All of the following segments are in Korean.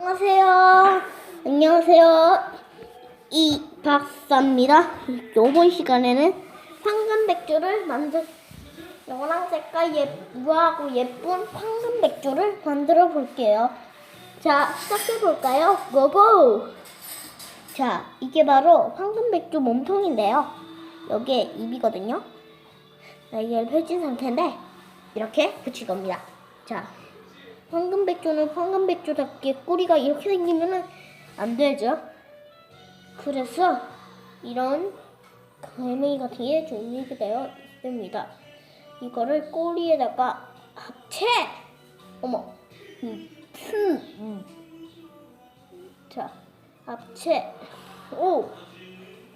안녕하세요. 안녕하세요. 이 박사입니다. 이번 시간에는 황금 백조를 만들 노란색과 예, 우아하고 예쁜 황금 백조를 만들어 볼게요. 자, 시작해 볼까요? 고고! 자, 이게 바로 황금 백조 몸통인데요. 여기에 입이거든요. 날개를 펼친 상태인데 이렇게 붙일 겁니다. 자, 황금 백조는 황금 백조답게 꼬리가 이렇게 생기면은 안 되죠. 그래서 이런 갈매기 같은 게 준비가 되어 있습니다. 이거를 꼬리에다가 합체! 어머, 음, 흠, 음. 자, 합체. 오,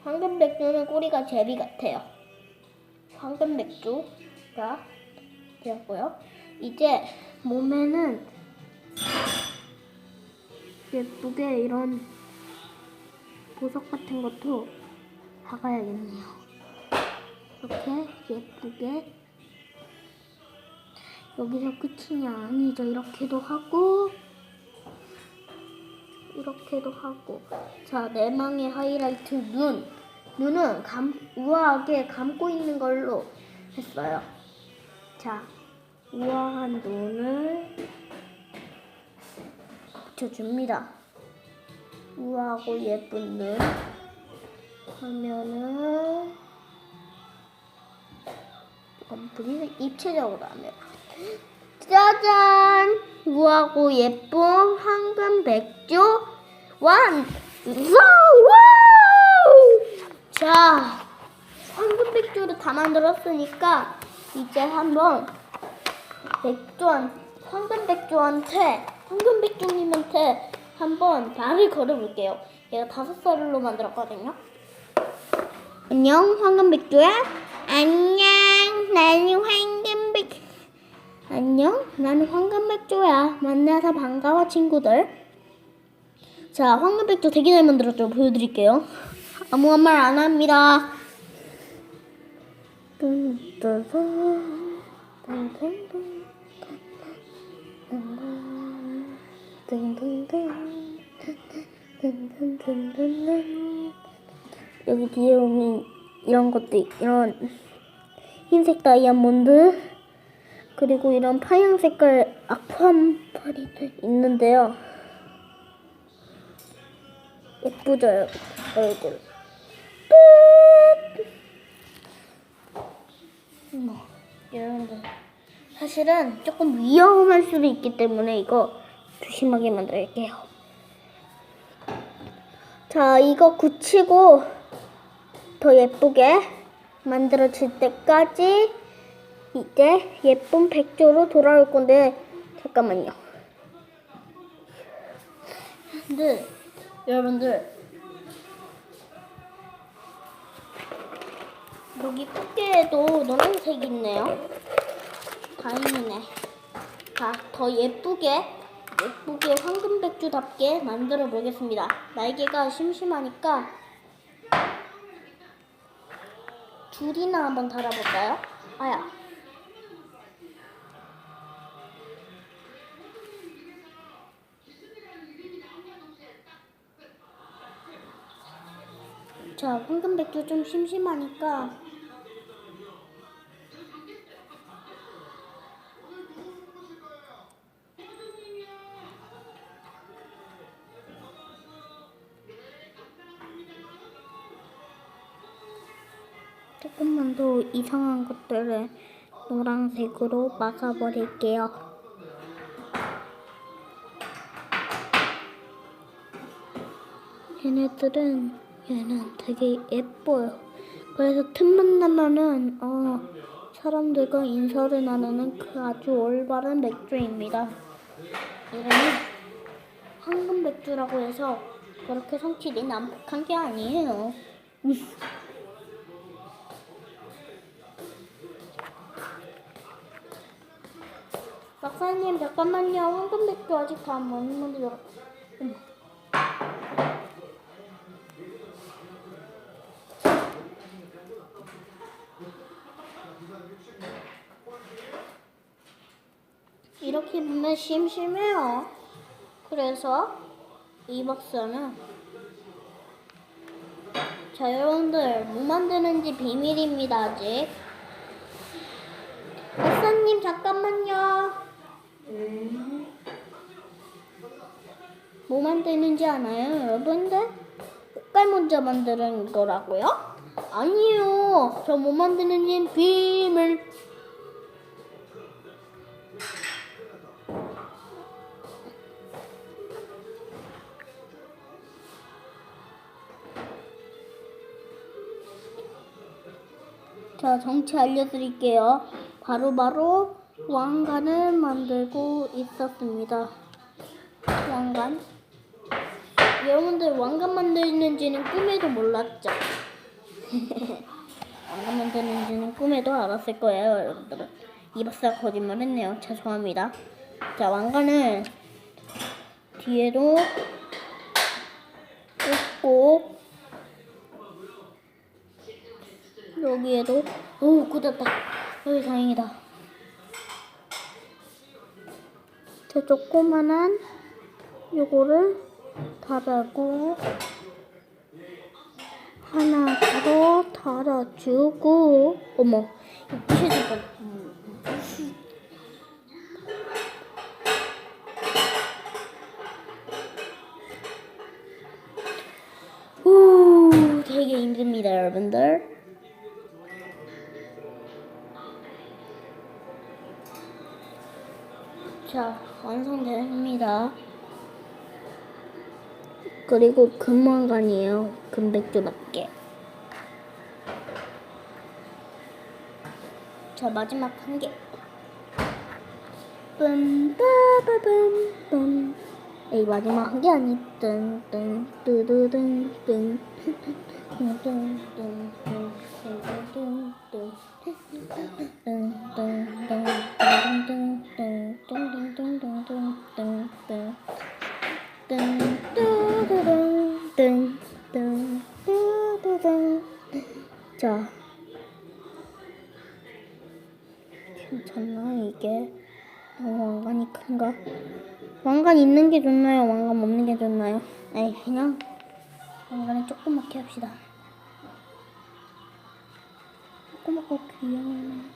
황금 백조는 꼬리가 제비 같아요. 황금 백조가 되었고요. 이제 몸에는 예쁘게 이런 보석 같은 것도 박아야겠네요. 이렇게 예쁘게 여기서 끝이 아니죠. 이렇게도 하고 이렇게도 하고 자 내망의 하이라이트 눈 눈은 감 우아하게 감고 있는 걸로 했어요. 자 우아한 눈을 붙여줍니다. 우아하고 예쁜 눈. 하면은 분리를 입체적으로 하면 짜잔! 우아하고 예쁜 황금 백조 완자 황금 백조를 다 만들었으니까 이제 한번 백조한 황금 백조한테 황금 백조님한테 한번 말을 걸어볼게요. 얘가 다섯 살로 만들었거든요. 안녕 황금 백조야. 안녕 나는 황금 백. 안녕 나는 황금 백조야. 만나서 반가워 친구들. 자 황금 백조 되게 잘 만들었죠. 보여드릴게요. 아무 말 안 합니다. 뜬뜬뜬 뜬뜬뜬뜬 여기 뒤에 보면 이런 것도 있- 이런 흰색 다이아몬드 그리고 이런 파양 색깔 아쿠아말이 있는데요. 예쁘죠 얼굴. 끝. 여러분들 사실은 조금 위험할 수도 있기 때문에 이거 조심하게 만들게요. 자, 이거 굳히고 더 예쁘게 만들어질 때까지 이제 예쁜 백조로 돌아올 건데 잠깐만요. 근데 여러분들 여기 꽃게에도 노란색이 있네요. 다행이네. 자, 더 예쁘게, 예쁘게 황금백조답게 만들어 보겠습니다. 날개가 심심하니까 줄이나 한번 달아볼까요? 아야. 자, 황금백조 좀 심심하니까 이상한 것들을 노란색으로 막아버릴게요. 얘네들은 얘는 되게 예뻐요. 그래서 틈만 나면은 어 사람들과 인사를 나누는 그 아주 올바른 맥주입니다. 이름이 황금 맥주라고 해서 그렇게 성질이 난폭한 게 아니에요. 박사님 잠깐만요. 황금 맥주 아직 다못 만들어. 어머. 이렇게 보면 심심해요. 그래서 이 박스는 자 여러분들 뭐 만드는지 비밀입니다 아직 박사님 잠깐만요 뭐 만드는지 아나요 여러분들? 꽃갈 먼저 만드는 거라고요? 아니요 저 뭐 만드는지 비밀 자, 정체 알려드릴게요. 바로바로 왕관을 만들고 있었습니다. 왕관. 여러분들 왕관 만드는지는 꿈에도 몰랐죠? 왕관 만드는지는 꿈에도 알았을 거예요, 여러분들은. 이 박사 거짓말 했네요. 죄송합니다. 자, 왕관을 뒤에도 꽂고 여기에도 오 굳었다. 어이 다행이다. 저 조그만한 요거를 달아고 하나 더 달아주고 어머 부셔질 뻔. 오 되게 힘듭니다 여러분들. 자, 완성됩니다. 그리고 금왕관이에요. 금백조답게. 자, 마지막 한 개. 뿜빠바밤 에이, 마지막 한개 아니. 뜬뜬 뚜두둥 뜬. 자, 괜찮나 이게? 너무 왕관이 큰가? 왕관 있는 게 좋나요? 왕관 없는 게 좋나요? 에이 그냥 왕관을 조그맣게 합시다. 조그맣고 귀여운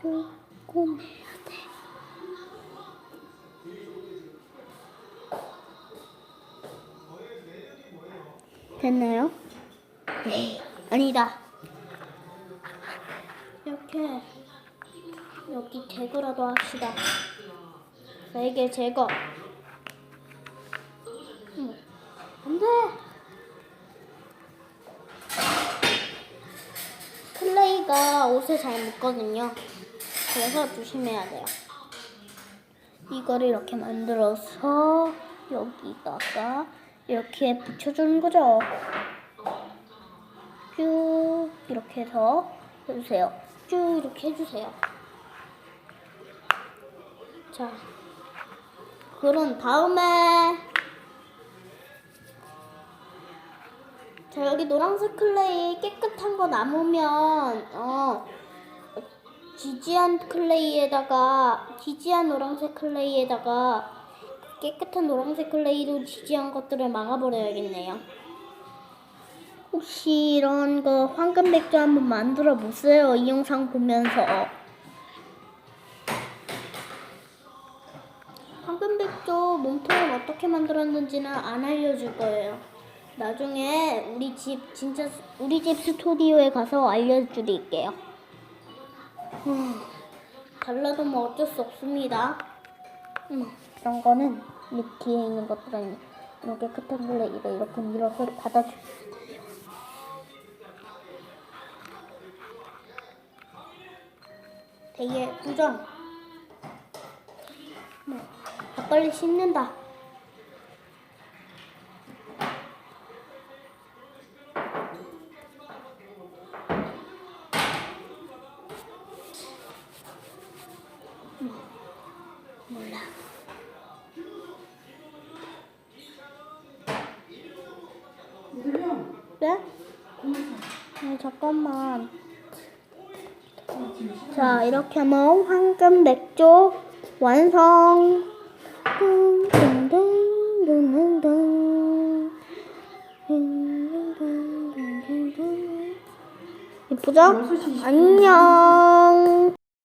조금 해야 돼. 됐나요? 네, 아니다. 이렇게 여기 제거라도 합시다. 세개 제거. 응. 안 돼. 클레이가 옷에 잘 묻거든요. 그래서 조심해야 돼요. 이거를 이렇게 만들어서 여기다가 이렇게 붙여주는 거죠. 쭉 이렇게 해서 해주세요. 쭉 이렇게 해주세요. 자, 그런 다음에 자 여기 노란색 클레이 깨끗한 거 남으면 어 지지한 클레이에다가 지지한 노란색 클레이에다가 깨끗한 노란색 클레이로 지지한 것들을 막아버려야겠네요. 혹시 이런 거 황금 백조 한번 만들어 보세요. 이 영상 보면서. 황금 백조 몸통을 어떻게 만들었는지는 안 알려줄 거예요. 나중에 우리 집 진짜 스- 우리 집 스튜디오에 가서 알려드릴게요. 음, 달라도 뭐 어쩔 수 없습니다. 음, 이런 거는 이 뒤에 있는 것들은 이렇게 끝에 블레이를 이렇게 밀어서 닫아주세요. 되게? 네. 씻는다. 음, 몰라. 네? 네, 잠깐만. 자 이렇게 하면 황금 맥주 완성. 예쁘죠? 안녕.